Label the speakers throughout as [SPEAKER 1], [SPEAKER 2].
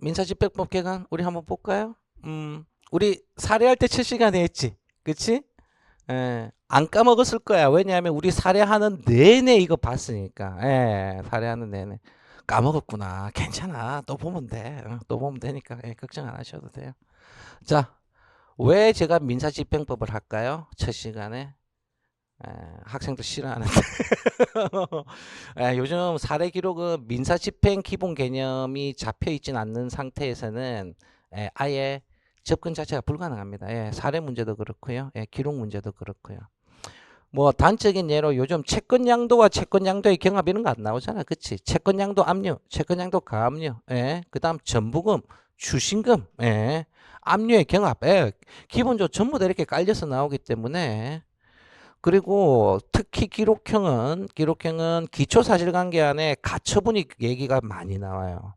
[SPEAKER 1] 민사집행법 개관 우리 한번 볼까요? 음, 우리 사례할 때 7시간에 했지. 그치? 예, 안 까먹었을 거야. 왜냐하면 우리 사례하는 내내 이거 봤으니까. 예, 사례하는 내내. 까먹었구나. 괜찮아. 또 보면 돼. 어, 또 보면 되니까. 예, 걱정 안 하셔도 돼요. 자, 왜 제가 민사집행법을 할까요? 첫 시간에. 에, 학생들 싫어하는데. 에, 요즘 사례 기록은 민사 집행 기본 개념이 잡혀 있진 않는 상태에서는 에, 아예 접근 자체가 불가능합니다. 예, 사례 문제도 그렇고요. 예, 기록 문제도 그렇고요. 뭐 단적인 예로 요즘 채권 양도와 채권 양도의 경합 이런 거 안 나오잖아. 그치? 채권 양도 압류, 채권 양도 가압류, 예. 그 다음 전부금, 추신금, 예. 압류의 경합, 예. 기본적으로 전부 다 이렇게 깔려서 나오기 때문에 그리고 특히 기록형은 기록형은 기초 사실관계 안에 가처분이 얘기가 많이 나와요.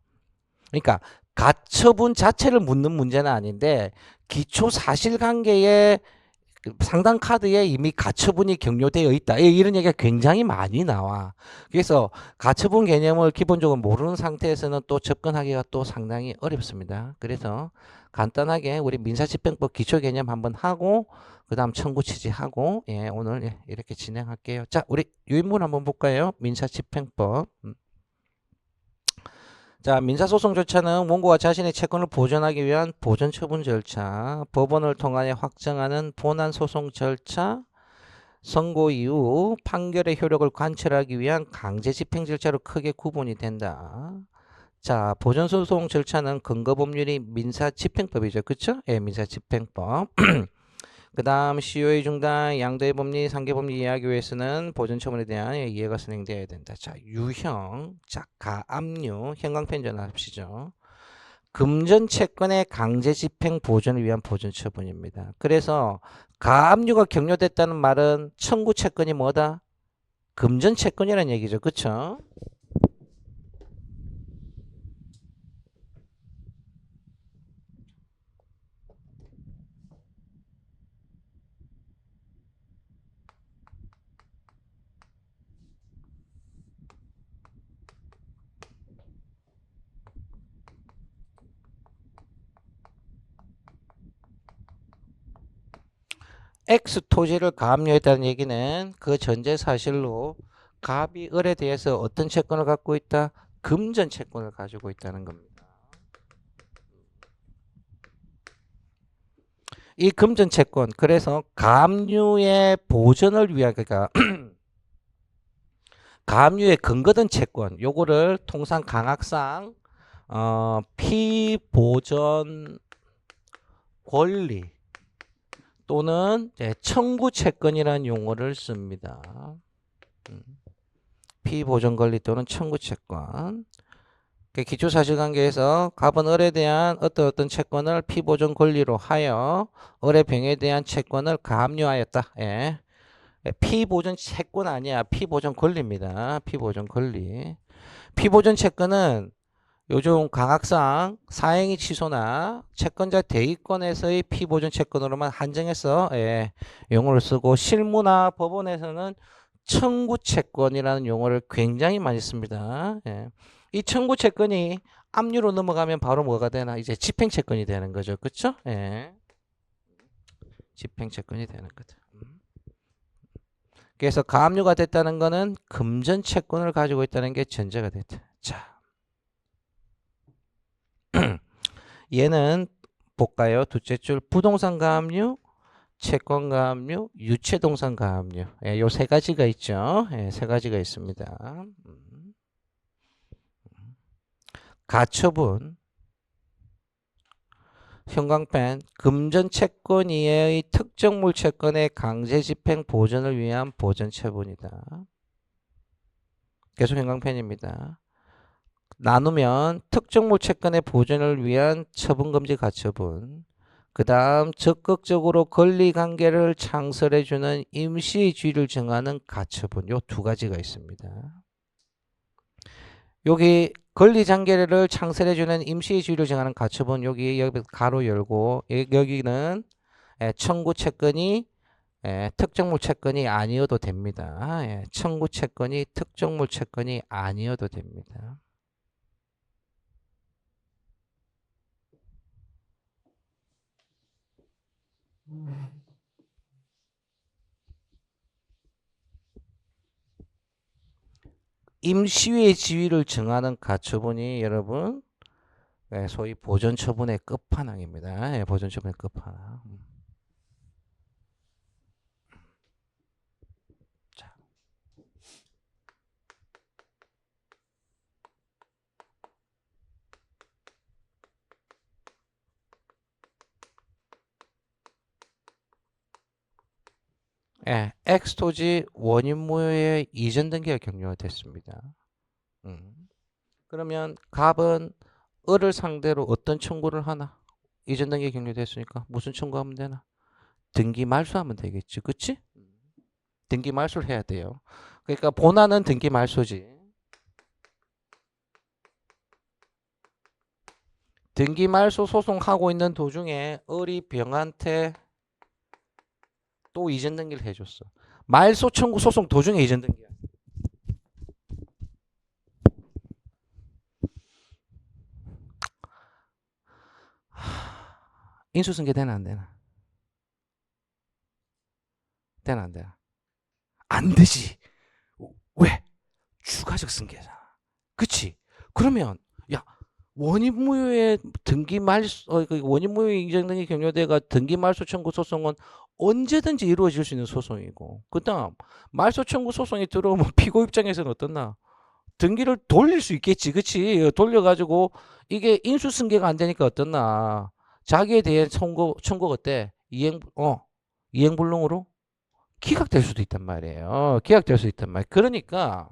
[SPEAKER 1] 그러니까 가처분 자체를 묻는 문제는 아닌데 기초 사실관계에 그 상당 카드에 이미 가처분이 격려되어 있다. 예, 이런 얘기가 굉장히 많이 나와. 그래서 가처분 개념을 기본적으로 모르는 상태에서는 또 접근하기가 또 상당히 어렵습니다. 그래서 간단하게 우리 민사집행법 기초 개념 한번 하고 그 다음 청구 취지 하고 예, 오늘 예, 이렇게 진행할게요. 자, 우리 유인문 한번 볼까요? 민사집행법. 음. 자, 민사소송 절차는 원고가 자신의 채권을 보존하기 위한 보존 처분 절차, 법원을 통하여 확정하는 본안 소송 절차, 선고 이후 판결의 효력을 관철하기 위한 강제 집행 절차로 크게 구분이 된다. 자, 보존 소송 절차는 근거 법률이 민사 집행법이죠. 그렇죠? 예, 민사 집행법. 그 다음 시효의 중단, 양도의 법리, 상계 법리 이해하기 위해서는 보존 처분에 대한 이해가 선행되어야 된다. 자, 유형, 자, 가압류, 형광펜 전화합시죠. 금전 채권의 강제 집행 보존을 위한 보존 처분입니다. 그래서 가압류가 격려됐다는 말은 청구 채권이 뭐다? 금전 채권이라는 얘기죠. 그렇죠? X 토지를 가압류했다는 얘기는 그 전제 사실로 갑이 을에 대해서 어떤 채권을 갖고 있다? 금전 채권을 가지고 있다는 겁니다. 이 금전 채권 그래서 가압류의 보전을 위하여 그러니까 가압류의 근거된 채권 요거를 통상 강학상 어, 피보전 권리 또는 청구 채권이라는 용어를 씁니다. 음. 피보존 권리 또는 청구 채권. 기초 사실관계에서 갑은 을에 대한 어떤 어떤 채권을 피보존 권리로 하여 을의 병에 대한 채권을 가압류하였다. 예. 피보존 채권 아니야. 피보존 권리입니다. 피보존 권리. 피보존 채권은 요즘 강학상 사행위 취소나 채권자 대위권에서의 피보존 채권으로만 한정해서 예, 용어를 쓰고 실무나 법원에서는 청구 채권이라는 용어를 굉장히 많이 씁니다. 예. 이 청구 채권이 압류로 넘어가면 바로 뭐가 되나 이제 집행 채권이 되는 거죠. 그렇죠? 예. 집행 채권이 되는 거죠. 음. 그래서 가압류가 됐다는 거는 금전 채권을 가지고 있다는 게 전제가 됐다. 자. 얘는 볼까요? 둘째 줄 부동산 가압류, 채권 가압류, 유체동산 가압류. 예, 요세 가지가 있죠. 예, 세 가지가 있습니다. 음. 가처분, 형광펜, 금전 채권 이외의 특정물 채권의 강제 집행 보전을 위한 보전 처분이다. 계속 형광펜입니다. 나누면 특정 물 채권의 보존을 위한 처분금지 가처분 그 다음 적극적으로 권리관계를 창설해주는 임시주의를 정하는 가처분 요 두 가지가 있습니다. 여기 권리관계를 창설해주는 임시주의를 정하는 가처분 여기 여기 가로 열고 여기는 청구 채권이 특정물 채권이 아니어도 됩니다. 청구 채권이 특정물 채권이 아니어도 됩니다. 임시외 지위를 정하는 가처분이 여러분 네, 소위 보존처분의 끝판왕입니다. 예, 보존처분의 끝판왕. X 토지 원인 무효의 이전 등기가 격려가 됐습니다. 음. 그러면 갑은 을을 상대로 어떤 청구를 하나? 이전 등기 격려됐으니까 무슨 청구하면 되나? 등기 말소하면 되겠지, 그치? 등기 말소를 해야 돼요. 그러니까 본안은 등기 말소지. 등기 말소 소송하고 있는 도중에 을이 병한테 또 이전 등기를 해줬어. 말소 청구 소송 도중에 이전 등기야. 인수승계 되나 안 되나? 되나 안 되나? 안 되지. 왜? 추가적 승계잖아. 그치? 그러면 야 원인 무효의 등기 말소 어, 그 원인 무효 인정 등기 격려대가 등기 말소 청구 소송은 언제든지 이루어질 수 있는 소송이고 그다음 말소 청구 소송이 들어오면 피고 입장에서는 어떻나? 등기를 돌릴 수 있겠지 그치? 돌려가지고 이게 인수승계가 안 되니까 어떻나? 자기에 대한 청구 청구 어때? 이행 어 이행불능으로? 기각될 수도 있단 말이에요. 기각될 수 있단 말. 그러니까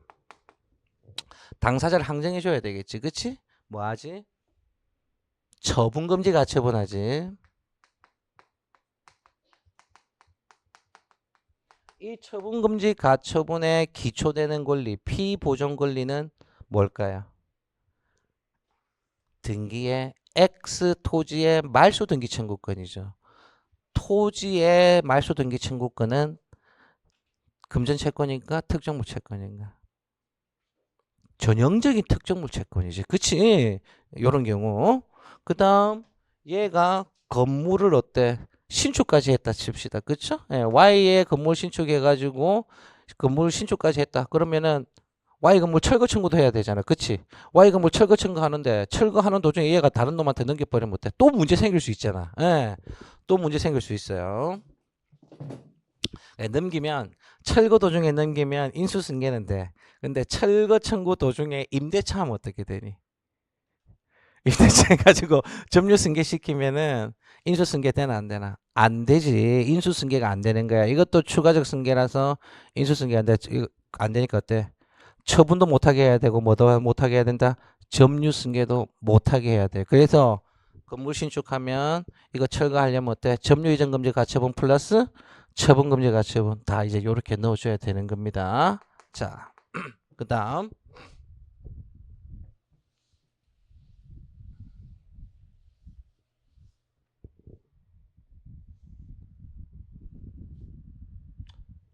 [SPEAKER 1] 당사자를 항정해 줘야 되겠지 그치 뭐 하지 처분금지 가처분하지 이 처분금지 가처분에 기초되는 권리, 피보존 권리는 뭘까요? 등기의 X 토지의 말소 등기 청구권이죠. 토지의 말소 등기 청구권은 금전 채권인가 특정물 채권인가? 전형적인 특정물 채권이지. 그치? 요런 경우. 그 다음 얘가 건물을 어때? 신축까지 했다 칩시다. 그쵸? 예, Y의 건물 신축해가지고 건물 신축까지 했다. 그러면은 Y 건물 철거 청구도 해야 되잖아. 그치? Y 건물 철거 청구하는데 철거하는 도중에 얘가 다른 놈한테 넘겨버리면 어때? 또 문제 생길 수 있잖아. 예, 또 문제 생길 수 있어요. 예, 넘기면 철거 도중에 넘기면 인수승계는 돼. 근데 철거 청구 도중에 임대차 하면 어떻게 되니? 임대차 해가지고 점유 승계 시키면은 인수 승계 되나 안 되나? 안 되지. 인수 승계가 안 되는 거야. 이것도 추가적 승계라서 인수 승계 안 돼. 안 되니까 어때? 처분도 못하게 해야 되고 뭐도 못하게 해야 된다. 점유 승계도 못하게 해야 돼. 그래서 건물 신축하면 이거 철거하려면 어때? 점유 이전 금지 가처분 플러스 처분금지 가처분 다 이제 이렇게 넣어줘야 되는 겁니다. 자, 그 다음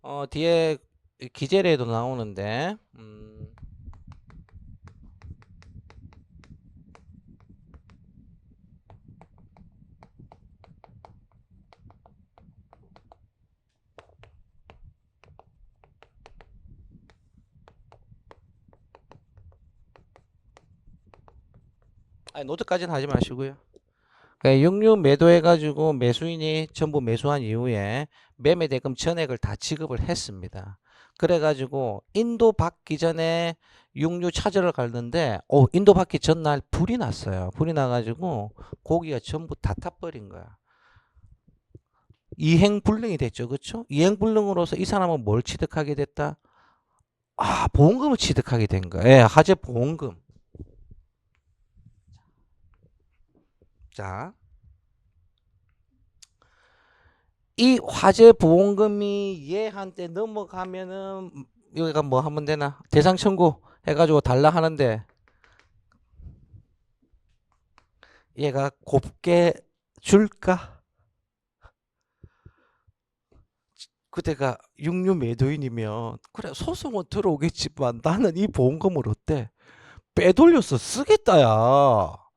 [SPEAKER 1] 어 뒤에 기재례도 나오는데 음, 아니 노트까지는 하지 마시고요. 육류 매도해가지고 매수인이 전부 매수한 이후에 매매 대금 전액을 다 지급을 했습니다. 그래가지고 인도 받기 전에 육류 찾으러 갔는데 어 인도 받기 전날 불이 났어요. 불이 나가지고 고기가 전부 다 타버린 거야. 이행불능이 됐죠, 그렇죠? 이행불능으로서 이 사람은 뭘 취득하게 됐다? 아 보험금을 취득하게 된 거야. 예, 화재 보험금. 자, 이 화재 보험금이 얘한테 넘어가면은 여기가 뭐 하면 되나? 대상 청구 해가지고 달라 하는데 얘가 곱게 줄까? 그때가 육류 매도인이면 그래 소송은 들어오겠지만 나는 이 보험금을 어때? 빼돌려서 쓰겠다야.